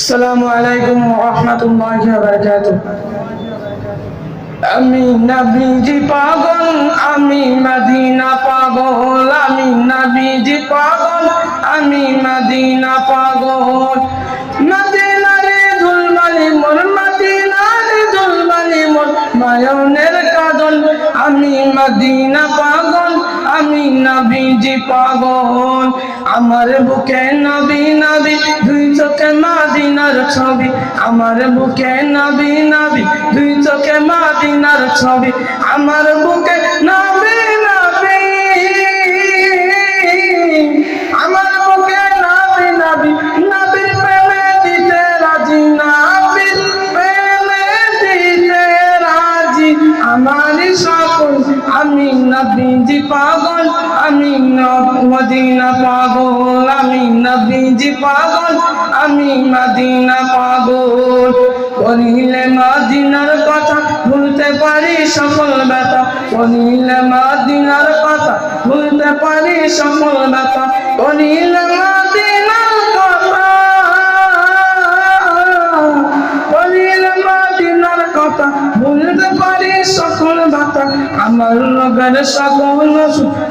আসসালামু আলাইকুম রহমতুল্লাহি ওয়া বারাকাতুহু। আমি নবীজি পাগল, আমি মদিনা পাগল, আমি নবীজি পাগল, আমি মদিনা পাগল। মদিনারে ধুলমালি মোর, মদিনারে ধুলমালি মোর মায়নের কাজল, আমি মদিনা পাগল। আমি নবীজি পাগল। আমার বুকে নবী নবী, দুই চোখে মাদিনার ছবি। আমার বুকে নবী নবী, দুই চোখে মাদিনার ছবি। আমার বুকে নবী আমার সকল আমি নবীজি পাগল, আমি মদিনা পাগল, আমি নবীজি পাগল, আমি মদিনা পাগল। বলিলে মদিনার কথা ভুলতে পারি সকল ব্যথা বলিলে মদিনার কথা ভুলতে পারি সকল ব্যথা বলিলে মদিনার কথা বলিলে মদিনার কথা ভুলতে আমার নগর সকল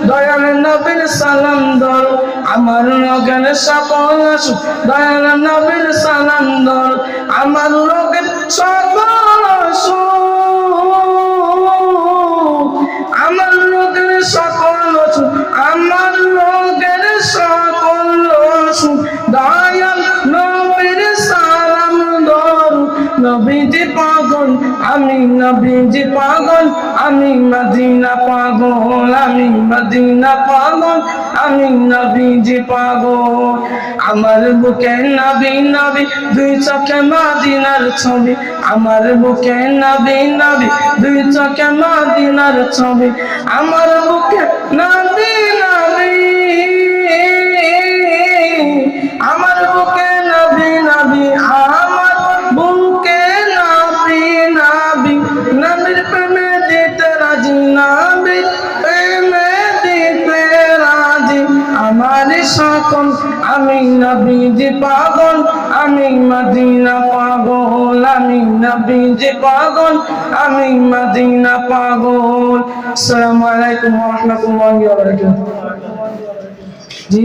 দয়াল নবীর সালাম দল। আমার নগর সকল দয়াল নবীর সালাম দল। আমার নবীজি পাগল, আমি নবীজি পাগল, আমি মদিনা পাগল, আমি মদিনা পাগল, আমি নবীজি পাগল। আমার বুকে নবী নবী, দুই চোখে মদিনার ছবি। আমার বুকে নবী নবী, দুই চোখে মদিনার ছবি। আমার বুকে নবী আমি নবীজি পাগল, আমি মদিনা পাগল, আমি নবীজি পাগল, আমি মদিনা পাগল। আসসালামু আলাইকুম ওয়া রাহমাতুল্লাহি ওয়া বারাকাতুহু। জি?